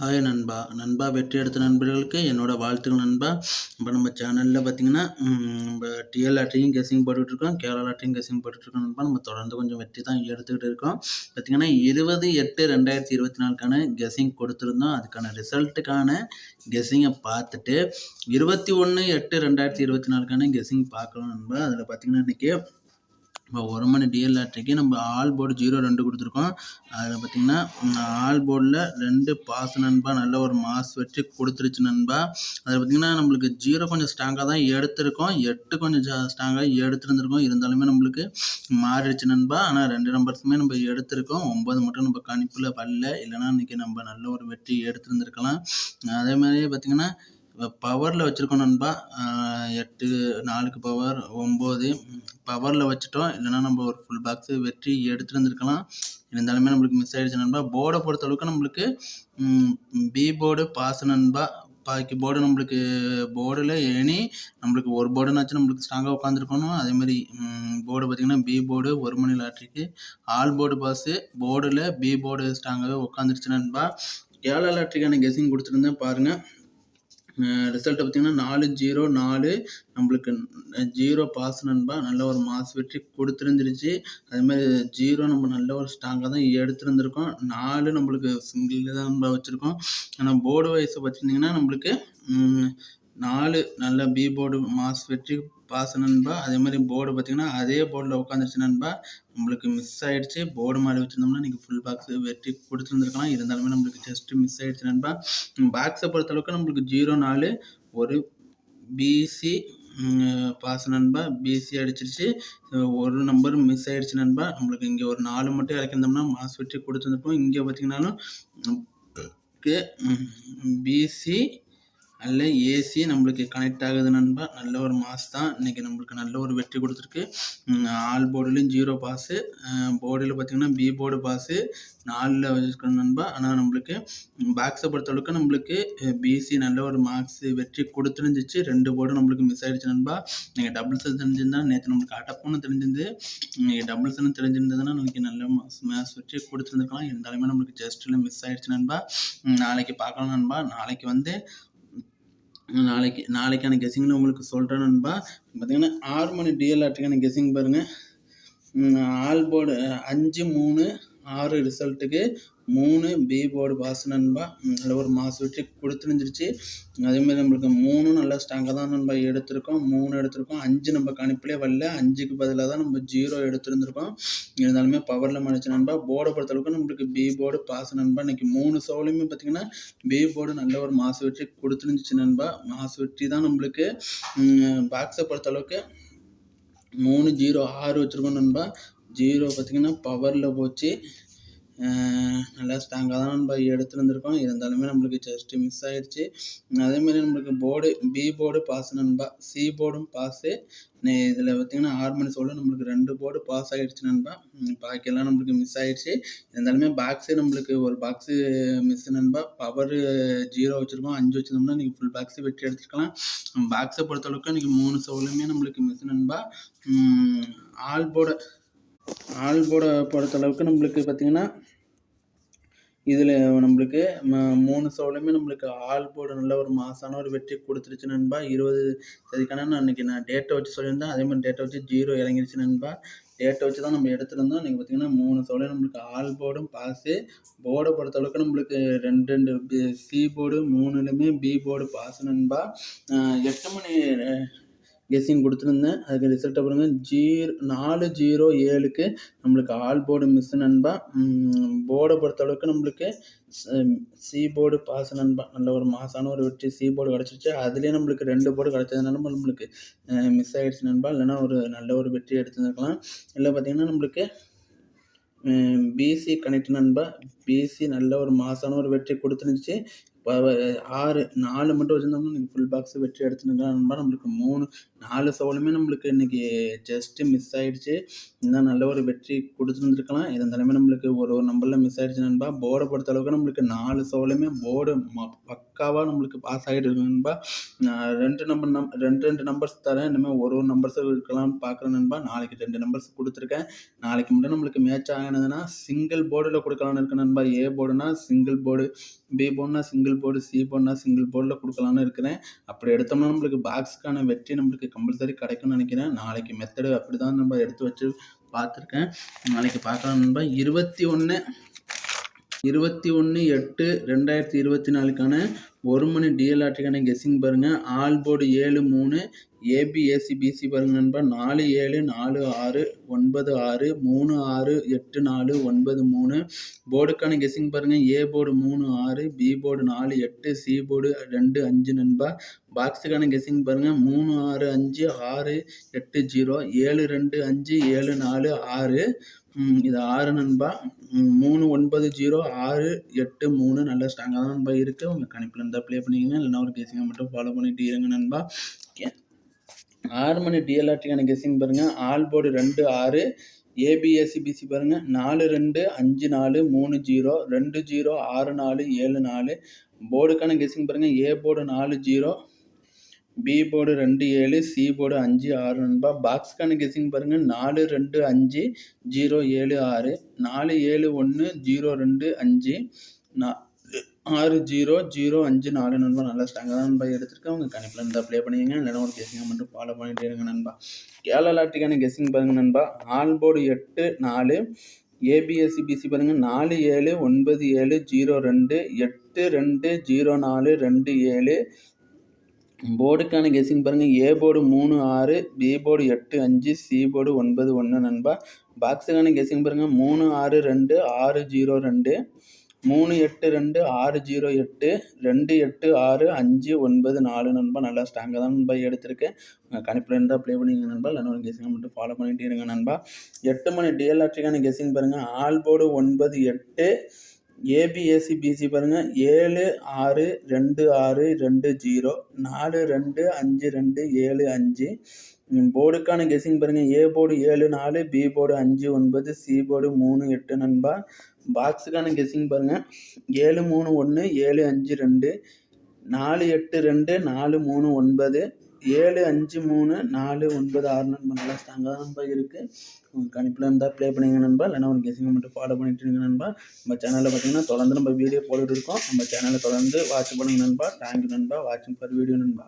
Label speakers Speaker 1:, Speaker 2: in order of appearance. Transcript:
Speaker 1: Hi நண்பா. நண்பா வெற்றி எடுத்த நண்பர்களுக்கு என்னோடய வாழ்த்துக்கள் நண்பா. இப்போ நம்ம சேனலில் பார்த்தீங்கன்னா நம்ம டிஎல் லாட்ரியும் கெஸிங் போட்டுட்ருக்கோம். கேரளா லாட்ரியும் கெஸிங் போட்டுட்ருக்கோம் நண்பா. நம்ம தொடர்ந்து கொஞ்சம் வெற்றி தான் எடுத்துக்கிட்டு இருக்கோம். பார்த்தீங்கன்னா இருபது எட்டு ரெண்டாயிரத்தி இருபத்தி நாலுக்கான கெஸிங் கொடுத்துருந்தோம். அதுக்கான ரிசல்ட்டுக்கான கெஸிங்கை பார்த்துட்டு இருபத்தி ஒன்று எட்டு ரெண்டாயிரத்தி இருபத்தி நாலுக்கான கெஸிங் பார்க்கலாம் நண்பா. அதில் பார்த்தீங்கன்னா இன்றைக்கி இப்போ ஒரு மணி டிஎல் லாட்ரிக்கு நம்ம ஆல் போர்டு ஜீரோ ரெண்டு கொடுத்துருக்கோம். அதில் பார்த்தீங்கன்னா ஆல் போர்டில் ரெண்டு பாஸ் நண்பா நல்ல ஒரு மாஸ் வச்சு கொடுத்துருச்சு நண்பா. அதில் பார்த்தீங்கன்னா நம்மளுக்கு ஜீரோ கொஞ்சம் ஸ்ட்ராங்காக தான் எடுத்திருக்கோம். எட்டு கொஞ்சம் ஸ்ட்ராங்காக எடுத்துருந்துருக்கோம். இருந்தாலுமே நம்மளுக்கு மாறிடுச்சு நண்பா. ஆனால் ரெண்டு நம்பர்ஸுமே நம்ம எடுத்திருக்கோம். ஒம்பது மட்டும் நம்ம கணிப்பில் வரல. இல்லைன்னா இன்றைக்கி நம்ம நல்ல ஒரு வெற்றி எடுத்துருந்துருக்கலாம். அதே மாதிரியே பார்த்திங்கன்னா பவரில் வச்சுருக்கோம் நண்பா. எட்டு நாலுக்கு பவர் ஒம்பது. பவரில் வச்சுட்டோம். இல்லைனா நம்ம ஒரு ஃபுல் பாக்ஸு வெற்றி எடுத்துகிட்டு வந்திருக்கலாம். இருந்தாலுமே நம்மளுக்கு மிஸ் ஆகிடுச்சு நண்பா. போர்டை பொறுத்தளவுக்கு நம்மளுக்கு பி போர்டு பாஸ் நண்பா. பாக்கி போர்டு நம்மளுக்கு போர்டில் எனி நம்மளுக்கு ஒரு போர்டுனாச்சும் நம்மளுக்கு ஸ்ட்ராங்காக உட்காந்துருக்கணும் அதேமாதிரி போர்டு பார்த்திங்கன்னா பி போர்டு ஒரு மணி லாட்ரிக்கு ஆல் போர்டு பாஸு போர்டில் பி போர்டு ஸ்ட்ராங்காகவே உட்காந்துருச்சு நண்பா. ஏழை லாட்ரிக்கான கெஸிங் கொடுத்துருந்தேன் பாருங்கள் ரிசல்ட்டை பார்த்திங்கன்னா நாலு ஜீரோ நாலு நம்மளுக்கு ஜீரோ பாஸ் நண்பா நல்ல ஒரு மாஸ் வெற்றி கொடுத்துருந்துருச்சு. அதுமாதிரி ஜீரோ நம்ம நல்ல ஒரு ஸ்ட்ராங்காக தான் எடுத்துருந்துருக்கோம். நாலு நம்மளுக்கு சிங்கிள் தான் நம்ம வச்சுருக்கோம். ஆனால் போர்டு வைஸை பார்த்திங்கன்னா நம்மளுக்கு நாலு நல்ல பி போர்டு மாஸ் வெற்றி பாச நண்பா. அதே மாதிரி போர்டு பார்த்தீங்கன்னா அதே போர்டில் உட்காந்துருச்சு நண்பா. நம்மளுக்கு மிஸ் ஆகிடுச்சு போர்டு மாதிரி வச்சுருந்தோம்னா நீங்கள் ஃபுல் பாக்ஸ் வெட்டி கொடுத்துருந்துருக்கலாம். இருந்தாலுமே நம்மளுக்கு ஜஸ்ட்டு மிஸ் ஆகிடுச்சு நண்பா. பாக்ஸை பொறுத்தளவுக்கு நம்மளுக்கு ஜீரோ நாலு ஒரு பிசி பாஸ் நண்பா. பிசி அடிச்சிருச்சு. ஒரு நம்பர் மிஸ் ஆகிடுச்சு நண்பா. நம்மளுக்கு இங்கே ஒரு நாலு மட்டும் இறக்கிருந்தோம்னா மாஸ் வெற்றி கொடுத்துருந்துருப்போம். இங்கே பார்த்தீங்கன்னாலும் பிசி நல்ல ஏசி நம்மளுக்கு கனெக்ட் ஆகுது நண்பா. நல்ல ஒரு மாஸ் தான். இன்றைக்கி நம்மளுக்கு நல்ல ஒரு வெற்றி கொடுத்துருக்கு. ஆல் போர்டுலேயும் ஜீரோ பாஸு போர்டில் பார்த்திங்கன்னா பி போர்டு பாஸு நாலில் வச்சுருக்கணும் நண்பா. ஆனால் நம்மளுக்கு பாக்ஸை பொறுத்தளவுக்கு நம்மளுக்கு பிசி நல்ல ஒரு மார்க்ஸ் வெற்றி கொடுத்துருந்துச்சு. ரெண்டு போர்டும் நம்மளுக்கு மிஸ் ஆகிடுச்சு நண்பா. நீங்கள் டபுள்ஸ் தெரிஞ்சிருந்தா நேற்று நம்மளுக்கு அட்டப்புன்னு தெரிஞ்சிருந்து நீங்கள் டபுள்ஸ்னு தெரிஞ்சிருந்ததுன்னா இன்றைக்கி நல்ல மாஸ் மேட்ச் வெற்றி கொடுத்துருந்துருக்கலாம். இருந்தாலுமே நம்மளுக்கு ஜஸ்ட்டில் மிஸ் ஆகிடுச்சு நண்பா. நாளைக்கு பார்க்கலாம் நண்பா. நாளைக்கு வந்து நாளைக்கு நாளைக்கான கெஸ்ஸிங்கில் உங்களுக்கு சொல்கிறேன் நண்பா. பார்த்தீங்கன்னா ஆறு மணி டிஎல்ஆர்டிக்கான கெஸ்ஸிங் பாருங்கள் ஆல் போர்டு அஞ்சு மூணு ஆறு ரிசல்ட்டுக்கு மூணு பி போர்டு பாஸ் நண்பா. நல்ல ஒரு மாஸ் வெற்றி கொடுத்துருந்துருச்சு. அதேமாதிரி நம்மளுக்கு மூணும் நல்லா ஸ்ட்ராங்காக தான் நண்பா எடுத்திருக்கோம். மூணு எடுத்திருக்கோம். அஞ்சு நம்ம கணிப்பிலே வரல. அஞ்சுக்கு பதிலாக தான் நம்ம ஜீரோ எடுத்திருந்திருக்கோம். இருந்தாலுமே பவரில் மடிச்சு நண்பா. போர்டை பொறுத்தளவுக்கு நம்மளுக்கு பி போர்டு பாஸ் நண்பா. இன்றைக்கி மூணு சோலையுமே பார்த்திங்கன்னா பி போர்டு நல்ல ஒரு மாசு வெற்றி கொடுத்துருந்துச்சு நண்பா. மாசு வெற்றி தான் நம்மளுக்கு. பாக்ஸை பொறுத்தளவுக்கு மூணு ஜீரோ ஆறு வச்சுருக்கோம் நண்பா. ஜீரோ பார்த்திங்கன்னா பவரில் போச்சு. நல்லா ஸ்ட்ராங்காக தான் நம்ம எடுத்துருந்துருக்கோம் இருந்தாலுமே நம்மளுக்கு ஜஸ்ட்டு மிஸ் ஆகிடுச்சு அதேமாதிரி நம்மளுக்கு போர்டு பி போர்டு பாஸ் நண்பா. சி போர்டும் பாஸு இதில் பார்த்திங்கன்னா ஆறு மணி சோழ நம்மளுக்கு ரெண்டு போர்டு பாஸ் ஆகிடுச்சு நண்பா. பாக்கியெல்லாம் நம்மளுக்கு மிஸ் ஆகிடுச்சு இருந்தாலுமே பாக்ஸு நம்மளுக்கு ஒரு பாக்ஸு மிஸ் நண்பா. பவர் ஜீரோ வச்சுருக்கோம். அஞ்சு வச்சுருந்தோம்னா நீங்கள் ஃபுல் பாக்ஸு வெட்டி எடுத்துக்கலாம் பாக்ஸை பொறுத்தளவுக்கு இன்றைக்கி மூணு சோலுமே நம்மளுக்கு மிஸ் நண்பா. ஆல் போர்டு ஆள் போட பொறுத்தளவுக்கு நம்மளுக்கு பார்த்திங்கன்னா இதில் நம்மளுக்கு ம மூணு சோலையுமே நம்மளுக்கு ஆல் போர்டு நல்ல ஒரு மாசான ஒரு வெற்றி கொடுத்துருச்சு நண்பா. இருபது தேதிக்கான நான் அன்றைக்கி நான் டேட்டை வச்சு சொல்லியிருந்தேன். அதே மாதிரி டேட்டை வச்சு ஜீரோ இறங்கிருச்சு நண்பா. டேட்டை வச்சு தான் நம்ம எடுத்துருந்தோம். நீங்கள் பார்த்தீங்கன்னா மூணு சோலையும் நம்மளுக்கு ஆல் போர்டும் பாஸு போர்டை பொறுத்தளவுக்கு நம்மளுக்கு ரெண்டு ரெண்டு சி போர்டு மூணுலையுமே பி போர்டு பாஸ் நண்பா. எட்டு மணி கெஸ்ஸிங் கொடுத்துருந்தேன். அதுக்கு ரிசல்ட்டை பாருங்கள் ஜீரோ நாலு ஜீரோ ஏழுக்கு நம்மளுக்கு ஆல் போர்டு மிஸ் நண்பா. போர்டை பொறுத்தளவுக்கு நம்மளுக்கு சி போர்டு பாஸ் நண்பா. நல்ல ஒரு மாசான ஒரு வெற்றி சி போர்டு கிடச்சிருச்சு. அதுலேயே நம்மளுக்கு ரெண்டு போர்டு கிடச்சதுனால நம்மளுக்கு மிஸ் ஆகிடுச்சு நண்பா. இல்லைனா ஒரு நல்ல ஒரு வெற்றி எடுத்துருக்கலாம் இல்லை பார்த்திங்கன்னா நம்மளுக்கு பிசி கனெக்ட் நண்பா. பிசி நல்ல ஒரு மாசான ஒரு வெற்றி கொடுத்துருந்துச்சு. ஆறு நாலு மட்டும் வச்சுருந்தோம்னா நீங்கள் ஃபுல் பாக்ஸ் வெற்றி எடுத்துருக்கலாம் நண்பா நம்மளுக்கு மூணு நாலு சவாலுமே நம்மளுக்கு இன்றைக்கி ஜஸ்ட்டு மிஸ் ஆகிடுச்சு இன்னும் நல்ல ஒரு வெற்றி கொடுத்துருந்துருக்கலாம். இருந்தாலுமே நம்மளுக்கு ஒரு ஒரு நம்பரில் மிஸ் ஆகிடுச்சு நண்பா. போர்டை பொறுத்த அளவுக்கு நம்மளுக்கு நாலு சவாலுமே போர்டு ம பக்காவாக நம்மளுக்கு பாஸ் ஆகிட்டு இருக்கு நண்பா. நான் ரெண்டு நம்பர் நம் ரெண்டு ரெண்டு நம்பர்ஸ் தரேன். இனிமேல் ஒரு ஒரு நம்பர்ஸ் இருக்கலாம்னு பார்க்குறேன் நண்பா. நாளைக்கு ரெண்டு நம்பர்ஸ் கொடுத்துருக்கேன். நாளைக்கு மட்டும் நம்மளுக்கு மேட்ச் ஆகினதுன்னா சிங்கிள் போர்டில் கொடுக்கலான்னு இருக்கு நண்பா. ஏ போர்டுனா சிங்கிள் போர்டு பி போர்டுனா சிங்கிள் சிங்கிள் போர்டு சி போர்டுனா சிங்கிள் போர்டில் கொடுக்கலான்னு இருக்கிறேன். அப்படி எடுத்தோம்னா நம்மளுக்கு பாக்ஸுக்கான வெற்றி நம்மளுக்கு கம்பல்சரி கிடைக்கும்னு நினைக்கிறேன். நாளைக்கு மெத்தடு அப்படி தான் நம்ம எடுத்து வச்சு பார்த்துருக்கேன். நாளைக்கு பார்க்கலாம் நண்பா. இருபத்தி ஒன்று இருபத்தி ஒன்று எட்டு ரெண்டாயிரத்தி இருபத்தி நாலுக்கான ஒரு மணி டிஎல்ஆர்டிக்கான கெஸ்ஸிங் பாருங்கள் ஆல் போர்டு ஏழு மூணு ஏபி ஏசி பிசி பாருங்க நண்பா. நாலு ஏழு நாலு ஆறு ஒன்பது ஆறு மூணு ஆறு எட்டு நாலு ஒன்பது மூணு. போர்டுக்கான கெஸ்ஸிங் பாருங்கள் ஏ போர்டு மூணு ஆறு பி போர்டு நாலு எட்டு சி போர்டு ரெண்டு அஞ்சு நண்பா. பாக்ஸுக்கான கெஸ்ஸிங் பாருங்கள் மூணு ஆறு அஞ்சு ஆறு எட்டு ஜீரோ ஏழு ரெண்டு அஞ்சு ஏழு நாலு ஆறு. இது ஆறு நண்பா. மூணு ஒன்பது ஜீரோ ஆறு எட்டு மூணு. நல்ல ஸ்ட்ராங்காக தான் நண்பா இருக்குது உங்கள் கணிப்பில் இருந்தால் ப்ளே பண்ணிக்கங்க. இல்லைன்னா ஒரு கெஸிங்கை மட்டும் ஃபாலோ பண்ணிட்டு இருங்க நண்பா. ஆறு மணி டிஎல்ஆர்டிக்கான கெஸிங் பாருங்கள் ஆல் போர்டு ரெண்டு ஆறு. ஏபிஎஸ்சிபிசி பாருங்கள் நாலு ரெண்டு அஞ்சு நாலு மூணு ஜீரோ ரெண்டு ஜீரோ ஆறு நாலு ஏழு நாலு. போர்டுக்கான கெஸிங் பாருங்கள் ஏ போர்டு நாலு ஜீரோ. பி போர்டு ரெண்டு ஏழு. சி போர்டு அஞ்சு ஆறு நண்பா. பாக்ஸ்க்கான கெஸிங் பாருங்கள் நாலு ரெண்டு அஞ்சு ஜீரோ ஏழு ஆறு. நாலு ஏழு ஒன்று ஜீரோ ரெண்டு அஞ்சு. நா ஆறு ஜீரோ ஜீரோ அஞ்சு நாலு நண்பா நல்லா ஸ்ட்ராங்காக நண்பா எடுத்திருக்கேன். உங்கள் கணிப்பில் இருந்தால் ப்ளே பண்ணிக்கங்க. இல்லைன்னா ஒரு கெஸிங்கை மட்டும் ஃபாலோ பண்ணிகிட்டே இருங்க நண்பா. கேரளா கெஸிங் பாருங்கள் நண்பா. ஆல் போர்டு எட்டு நாலு. ஏபிஎஸ்சி பிசி பாருங்கள் நாலு ஏழு ஒன்பது ஏழு ஜீரோ ரெண்டு. எட்டு ரெண்டு ஜீரோ நாலு ரெண்டு ஏழு. போர்டுக்கான கெஸிங் பாருங்கள் ஏ போர்டு மூணு ஆறு. பி போர்டு எட்டு அஞ்சு. சி போர்டு ஒன்பது ஒன்று நண்பா. பாக்ஸுக்கான கெஸிங் பாருங்கள் மூணு ஆறு ரெண்டு. ஆறு ஜீரோ ரெண்டு. மூணு எட்டு ரெண்டு ஆறு ஜீரோ எட்டு ரெண்டு எட்டு ஆறு அஞ்சு ஒன்பது நாலு நண்பா. நல்லா ஸ்ட்ராங்காக தான் நண்பா எடுத்திருக்கேன். உங்கள் கணிப்பில் இருந்தால் ப்ளே பண்ணிங்க நண்பா. இல்லைன்னா ஒரு மட்டும் ஃபாலோ பண்ணிகிட்டே இருங்க நண்பா. எட்டு மணி டிஎல்ஆர்டிக்கான கெஸிங் பாருங்கள் ஆல் போர்டு ஒன்பது எட்டு. ஏபிஎஸ்சி பிசி பாருங்கள் ஏழு ஆறு ரெண்டு ஆறு ரெண்டு ஜீரோ. நாலு ரெண்டு அஞ்சு ரெண்டு ஏழு அஞ்சு. போர்டுக்கான கெஸிங் பாருங்கள் ஏ போர்டு ஏழு நாலு பி போர்டு அஞ்சு ஒன்பது சி போர்டு மூணு எட்டு நண்பா. பாக்ஸுக்கான கெஸ்ஸிங் பாருங்கள் ஏழு மூணு ஒன்று ஏழு அஞ்சு ரெண்டு நாலு எட்டு ரெண்டு நாலு மூணு ஒன்பது ஏழு அஞ்சு மூணு நாலு ஒன்பது ஆறு நண்பா நல்லா ஸ்ட்ராங்காக தான் நண்பா இருக்குது உங்கள் கணிப்பில் இருந்தால் ப்ளே பண்ணுங்க நண்பா. இல்லைன்னா ஒரு கெஸிங்கை மட்டும் ஃபாலோ பண்ணிட்டு இருங்க நண்பா. நம்ம சேனலில் பார்த்தீங்கன்னா தொடர்ந்து நம்ம வீடியோ போட்டுட்டு இருக்கோம். நம்ம சேனலை தொடர்ந்து வாட்ச் பண்ணுங்க நண்பா. தேங்க்யூ நண்பா. வாட்சிங் ஃபார் வீடியோ நண்பா.